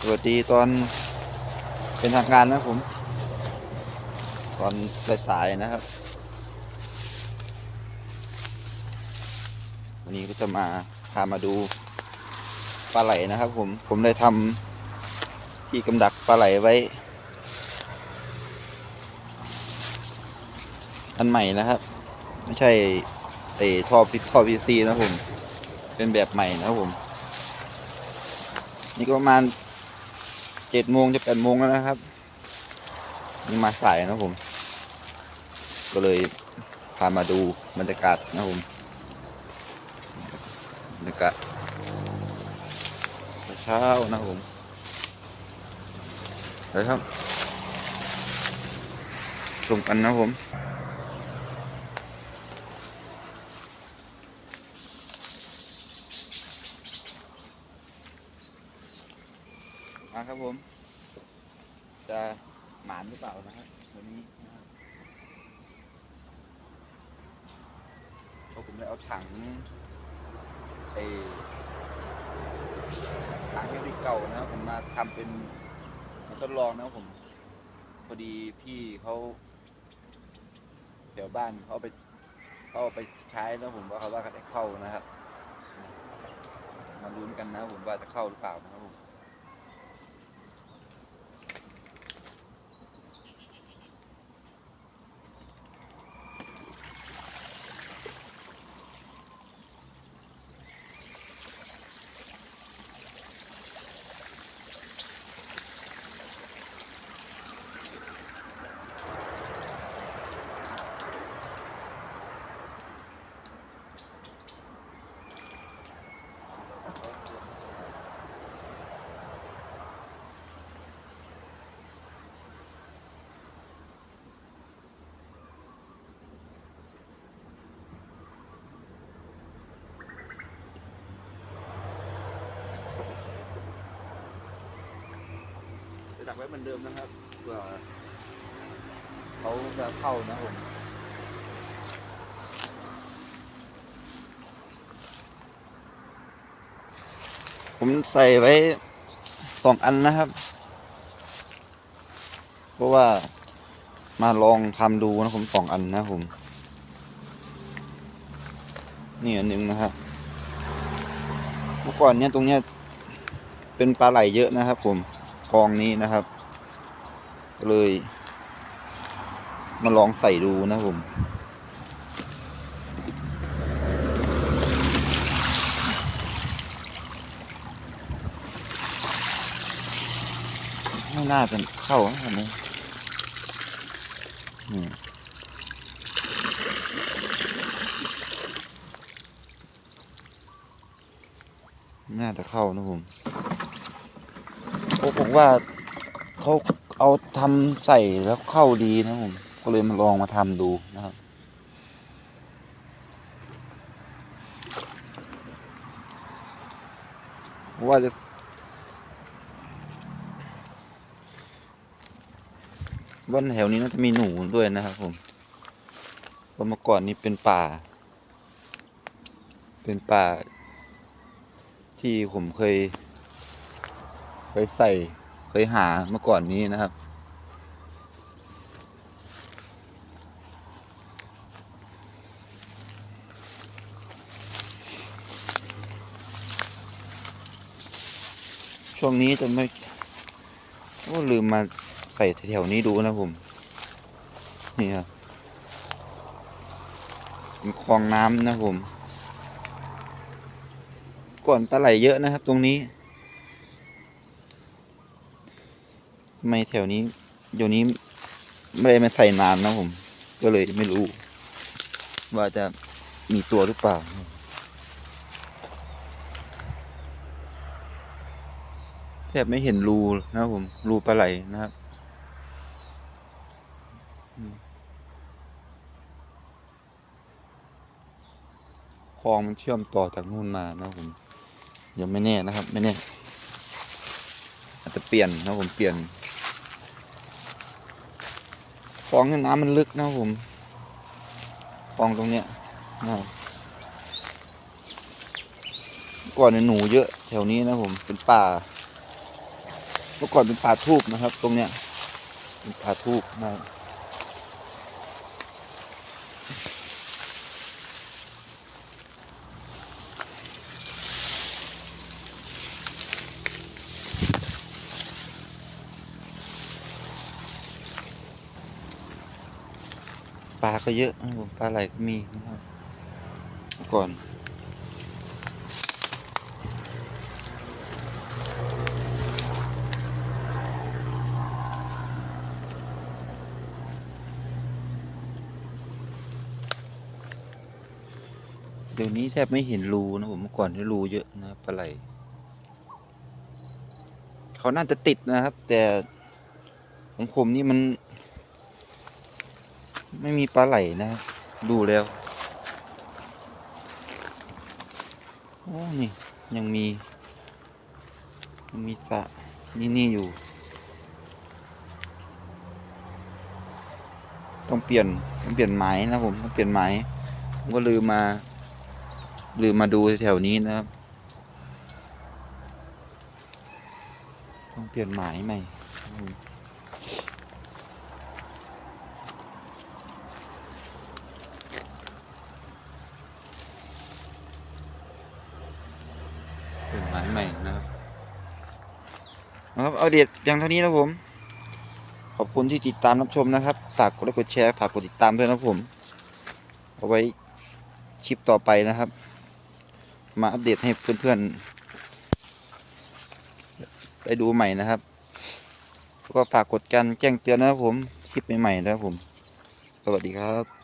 สวัสดีตอนเป็นทางการนะครับผม ตอนสายๆนะครับ วันนี้ก็จะมาพามาดูปลาไหลนะครับผม ผมได้ทำที่กำดักปลาไหลไว้ อันใหม่นะครับ ไม่ใช่ไอ้ท่อพิท่อพีซีนะผม เป็นแบบใหม่นะครับผม นี่ก็ประมาณ จ็ดโมงจะแปดโมงแล้วนะครับนี่มาสายนะผม ก็เลยพามาดูบรรยากาศนะผมบรรยากาศเช้านะผมเดี๋ยวครับชมกันนะผม มาครับผม จะหมานหรือเปล่านะครับวันนี้นะครับเพราะผมได้เอาถังไอถังเฮลิเก่านะครับผมมาทำเป็นมาทดลองนะครับผม พอดีพี่เขาแถวบ้านเขาเอาไปเขาเอาไปใช้แล้วผมว่าเขาว่าเขาได้เข้านะครับ มาลุ้นกันนะผมว่าจะเข้าหรือเปล่านะครับผม ดักไว้เหมือนเดิมนะครับเผื่อเขาจะเข้านะผมผมใส่ไว้สองอันนะครับ เพราะว่ามาลองทำดูนะผมสองอันนะผมนี่อันหนึ่งนะครับ เมื่อก่อนเนี้ยตรงเนี้ยเป็นปลาไหลเยอะนะครับผม คลองนี้นะครับ ก็เลย มาลองใส่ดูนะครับผมไม่น่าจะเข้านะอันนี้ไม่น่าจะเข้านะผม ผมว่าเขาเอาทำใส่แล้วเข้าดีนะผมก็เลยมาลองมาทำดูนะครับ ว่าจะวันแถวนี้น่าจะมีหนูด้วยนะครับผมเพราะเมื่อก่อนนี้เป็นป่า เป็นป่าที่ผมเคย เคยใส่เคยหาเมื่อก่อนนี้นะครับ ช่วงนี้จะไม่โอ้ลืมมาใส่แถวนี้ดูนะผม นี่ครับเป็นคลองน้ำนะผม ก่อนปลาไหลเยอะนะครับตรงนี้ ไม่แถวนี้เดี๋ยวนี้ไม่ได้มาใส่นานนะผม ก็เลยไม่รู้ ว่าจะมีตัวหรือเปล่า แทบไม่เห็นรูนะครับผม รูปลาไหลนะครับคลองมันเชื่อมต่อจากนู่นมานะผมยังไม่แน่นะครับ ไม่แน่ อาจจะเปลี่ยนนะผมเปลี่ยน ลองนี่น้ำมันลึกนะผมคลองตรงเนี้ยนะก่อนเนี่ยหนูเยอะแถวนี้นะผมเป็นป่า เมื่อก่อนเป็นป่าทูบนะครับ ตรงเนี้ยเป็นป่าทูบนะ ปลาก็เยอะนะผมปลาไหลก็มีนะครับก่อนเดี๋ยวนี้แทบไม่เห็นรูนะผมเมื่อก่อนที่รูเยอะนะปลาไหลเขาน่าจะติดนะครับ แต่ของผมนี่มัน ไม่มีปลาไหลนะครับดูแล้ว โอ้นี่ ยังมียังมีสะนี่นี่อยู่ ต้องเปลี่ยนต้องเปลี่ยนไม้นะผมต้องเปลี่ยนไม้ผมก็ลืมมาลืมมาดูแถวนี้นะครับ ต้องเปลี่ยนหมายใหม่ครับผม เปลี่ยนหมายใหม่นะครับนะครับเอาเดียดอย่างเท่านี้นะผม ขอบคุณที่ติดตามรับชมนะครับ ฝากกดไลค์กดแชร์ฝากกดติดตามด้วยนะผม เอาไว้คลิปต่อไปนะครับ มาอัปเดตให้เพื่อนๆได้ดูใหม่นะครับ ก็ฝากกดการแจ้งเตือนนะครับผม คลิปใหม่ๆนะครับผม สวัสดีครับ